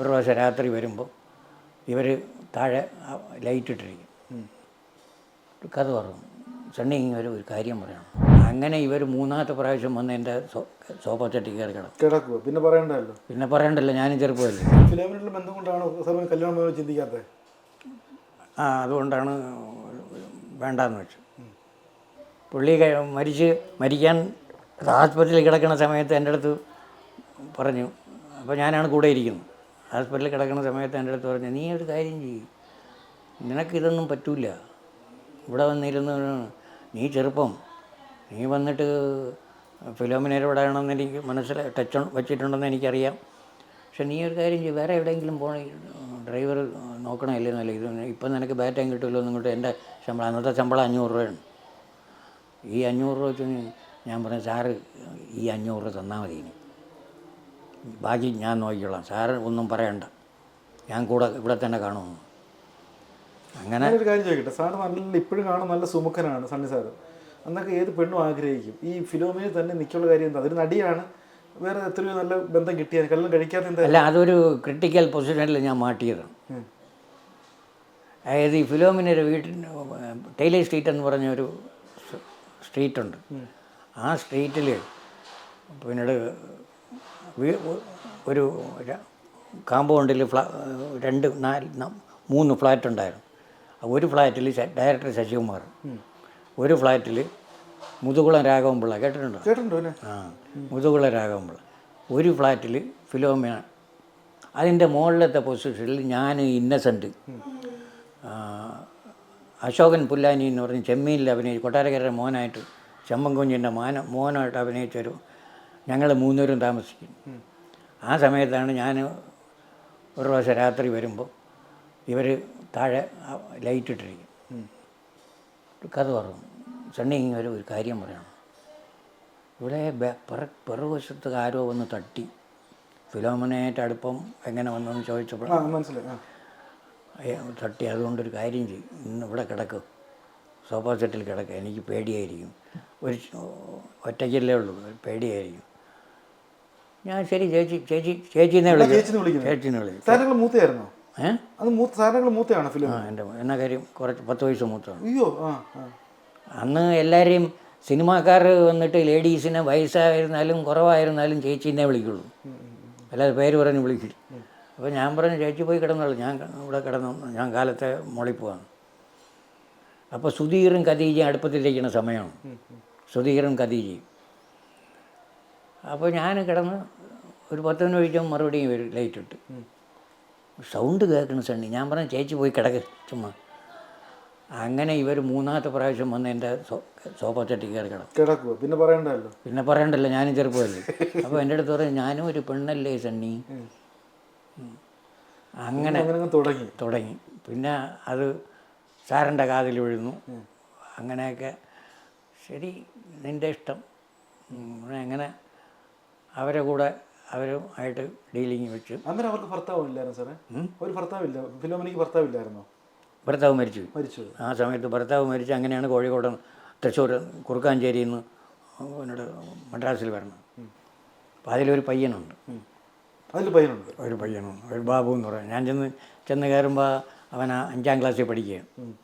ഒരു പ്രാവശ്യം രാത്രി വരുമ്പോൾ ഇവർ താഴെ ലൈറ്റ് ഇട്ടിരിക്കും. ഒരു കഥ പറഞ്ഞു സണ്ണി ഇങ്ങനെ ഒരു കാര്യം പറയണം. അങ്ങനെ ഇവർ മൂന്നാമത്തെ പ്രാവശ്യം വന്ന് എന്റെ സോഫ ചട്ടി കയറി കിടക്കും. പിന്നെ പറയണ്ടല്ലോ. പിന്നെ പറയണ്ടല്ലോ ഞാനും ചെറുപ്പമല്ലേ. ബന്ധം കൊണ്ടാണ് കല്യാണം ചിന്തിക്കാത്തത് ആ അതുകൊണ്ടാണ് വേണ്ടാന്ന് വെച്ചു പുള്ളി മരിച്ച് മരിക്കാൻ ആസ്പത്രിയിൽ കിടക്കുന്ന സമയത്ത് എന്റെ അടുത്ത് പറഞ്ഞു അപ്പോൾ ഞാനാണ് കൂടെ ഇരിക്കുന്നത്. ഹോസ്പിറ്റലിൽ കിടക്കുന്ന സമയത്ത് എന്റെ അടുത്ത് പറഞ്ഞു നീ ഒരു കാര്യം ചെയ്യും. നിനക്കിതൊന്നും പറ്റൂല. ഇവിടെ വന്നിരുന്ന് നീ ചെറുപ്പം. നീ വന്നിട്ട് ആണെന്ന് എനിക്ക് മനസ്സിൽ ടച്ച് വെച്ചിട്ടുണ്ടെന്ന് എനിക്കറിയാം. പക്ഷെ നീ ഒരു കാര്യം ചെയ്യും. വേറെ എവിടെയെങ്കിലും പോണ ഡ്രൈവർ നോക്കണമല്ലേ എന്നല്ല ഇത് ഇപ്പം നിനക്ക് ബാറ്റം കിട്ടുമല്ലോ എന്നിട്ട് എന്റെ ശമ്പളം അന്നത്തെ ശമ്പളം അഞ്ഞൂറ് രൂപയാണ്. ഈ അഞ്ഞൂറ് രൂപ വെച്ച് ഞാൻ പറഞ്ഞു സാറ് ഈ അഞ്ഞൂറ് രൂപ തന്നാൽ മതി ഇനി. ബാക്കി ഞാൻ നോക്കിക്കോളാം. സാറ് ഒന്നും പറയണ്ട. ഞാൻ കൂടെ ഇവിടെ തന്നെ കാണുമെന്ന് അങ്ങനെ ഒരു കാര്യം ചോദിക്കട്ടെ? സാറ് നല്ല ഇപ്പോഴും കാണാൻ നല്ല സുമുഖനാണ് സണ്ണി സാറ്. അന്നൊക്കെ ഏത് പെണ്ണും ആഗ്രഹിക്കും. ഈ ഫിലോമിന് തന്നെ നിൽക്കുള്ള കാര്യം എന്താ? അതൊരു നടിയാണ്. വേറെ എത്രയോ നല്ല ബന്ധം കിട്ടിയത് കല്യാണം കഴിക്കാത്ത എന്താ? അല്ല അതൊരു ക്രിട്ടിക്കൽ പൊസിഷനിൽ ഞാൻ മാറ്റിയതാണ്. അതായത് ഈ ഫിലോമിനൊരു വീട്ടിന് ടൈലർ സ്ട്രീറ്റ് എന്ന് പറഞ്ഞ ഒരു സ്ട്രീറ്റ് ഉണ്ട്. ആ സ്ട്രീറ്റിൽ പിന്നീട് ഒരു കാമ്പൗണ്ടിൽ ഫ്ലാ രണ്ട് നാല് മൂന്ന് ഫ്ലാറ്റ് ഉണ്ടായിരുന്നു ഒരു ഫ്ലാറ്റിൽ ഡയറക്ടർ ശശികുമാർ. ഒരു ഫ്ലാറ്റിൽ മുതുകുളം രാഘവൻപിള്ള കേട്ടിട്ടുണ്ടോ? കേട്ടിട്ടുണ്ടോ ആ മുതുകുളം രാഘവൻപിള്ള. ഒരു ഫ്ലാറ്റിൽ ഫിലോമിന അതിന്റെ മുകളിലത്തെ പൊസിഷനിൽ ഞാൻ ഇന്നസെന്റ് അശോകൻ പുല്ലാനി എന്ന് പറഞ്ഞ് ചെമ്മീനിൽ അഭിനയിച്ച് കൊട്ടാരക്കര മോനായിട്ട് ചെമ്മൻകുഞ്ഞിന്റെ മോന മോനായിട്ട് അഭിനയിച്ചൊരു ഞങ്ങൾ മൂന്നുപേരും താമസിക്കും. ആ സമയത്താണ് ഞാൻ ഒരു പ്രാവശ്യം രാത്രി വരുമ്പോൾ ഇവർ താഴെ ലൈറ്റ് ഇട്ടിരിക്കും. ഒരു കഥ പറഞ്ഞു സണ്ണി ഇങ്ങനെ ഒരു കാര്യം പറയണം. ഇവിടെ പിറകുവശത്ത് ആരോ വന്ന് തട്ടി. ഫിലോമനയായിട്ട് അടുപ്പം എങ്ങനെ വന്നെന്ന് ചോദിച്ചപ്പോൾ തട്ടി. അതുകൊണ്ടൊരു കാര്യം ചെയ്യും ഇന്ന് ഇവിടെ കിടക്കും. സോഫ സെറ്റിൽ കിടക്കുക എനിക്ക് പേടിയായിരിക്കും. ഒരു ഒറ്റയ്ക്കല്ലേ ഉള്ളൂ. പേടിയായിരിക്കും. ഞാൻ ശരി ചേച്ചി ചേച്ചി ചേച്ചിനെ വിളിക്കും. ചേച്ചിന്ന് വിളിക്കുന്നത്? ചേച്ചിനെ വിളിക്കും. സാറിനങ്ങൾ മൂത്തയായിരുന്നോ? ഏഹ് അത് മൂത്ത സാറിനങ്ങൾ മൂത്തയാണ് ഫിലിം? ആ എന്റെ എന്നാ കാര്യം കുറച്ച് പത്ത് വയസ്സ് മൂത്താണ് അയ്യോ ആ ആ. അന്ന് എല്ലാവരെയും സിനിമാക്കാർ വന്നിട്ട് ലേഡീസിനെ വയസ്സായിരുന്നാലും കുറവായിരുന്നാലും ചേച്ചീനെ വിളിക്കുള്ളൂ. അല്ലാതെ പേര് പറഞ്ഞ് വിളിക്കില്ല. അപ്പോൾ ഞാൻ പറഞ്ഞു ചേച്ചി പോയി കിടന്നുള്ളൂ ഞാൻ ഇവിടെ കിടന്നു ഞാൻ കാലത്തെ മുളിപ്പോവാണ് പോവാണ്. അപ്പോൾ സുധീറും ഖദീജയും അടുപ്പത്തിലേക്കുന്ന സമയമാണ്. സുധീറും ഖദീജയും. അപ്പോൾ ഞാൻ കിടന്ന് ഒരു പത്ത് മിനിറ്റ് കഴിക്കുമ്പോൾ മറുപടിയും വരും ലൈറ്റ് ഇട്ട് സൗണ്ട് കേൾക്കുന്ന സണ്ണി. ഞാൻ പറഞ്ഞു ചേച്ചി പോയി കിടക്ക് ചുമ്മാ. അങ്ങനെ ഇവർ മൂന്നാമത്തെ പ്രാവശ്യം വന്ന് എന്റെ സോഫ ചട്ടി കയറി കിടക്കും. കിടക്കുക പിന്നെ പറയണ്ടല്ലോ. പിന്നെ പറയണ്ടല്ലോ ഞാനും ചെറുപ്പമല്ലേ. അപ്പോൾ എന്റെ അടുത്ത് പറയും ഞാനും ഒരു പെണ്ണല്ലേ സണ്ണി? അങ്ങനെ അങ്ങനെ തുടങ്ങി. തുടങ്ങി. പിന്നെ അത് സാറിന്റെ കാതിൽ വീഴുന്നു. അങ്ങനെയൊക്കെ ശരി നിന്റെ ഇഷ്ടം. എങ്ങനെ അങ്ങനെ അവരെ കൂടെ അവരും ആയിട്ട് ഡീലിങ് വെച്ചു. അന്നേരം അവർക്ക് ഭർത്താവില്ലായിരുന്നു സാറേ? ഒരു ഭർത്താവില്ല ഫിലോമിനിക്ക് ഭർത്താവില്ലായിരുന്നോ? ഭർത്താവ് മരിച്ചു. മരിച്ചു. ആ സമയത്ത് ഭർത്താവ് മരിച്ചു അങ്ങനെയാണ് കോഴിക്കോട് തൃശ്ശൂർ കുറുക്കാഞ്ചേരിയിൽ നിന്ന് എന്നോട് മദ്രാസിൽ വരണം അപ്പോൾ അതിലൊരു പയ്യനുണ്ട്. അതിൽ പയ്യനുണ്ട്. ഒരു പയ്യനുണ്ട്. ഒരു ബാബു എന്ന് പറയാം. ഞാൻ ചെന്ന് ചെന്ന് കയറുമ്പോൾ അവൻ അഞ്ചാം ക്ലാസ്സിൽ പഠിക്കുകയാണ്.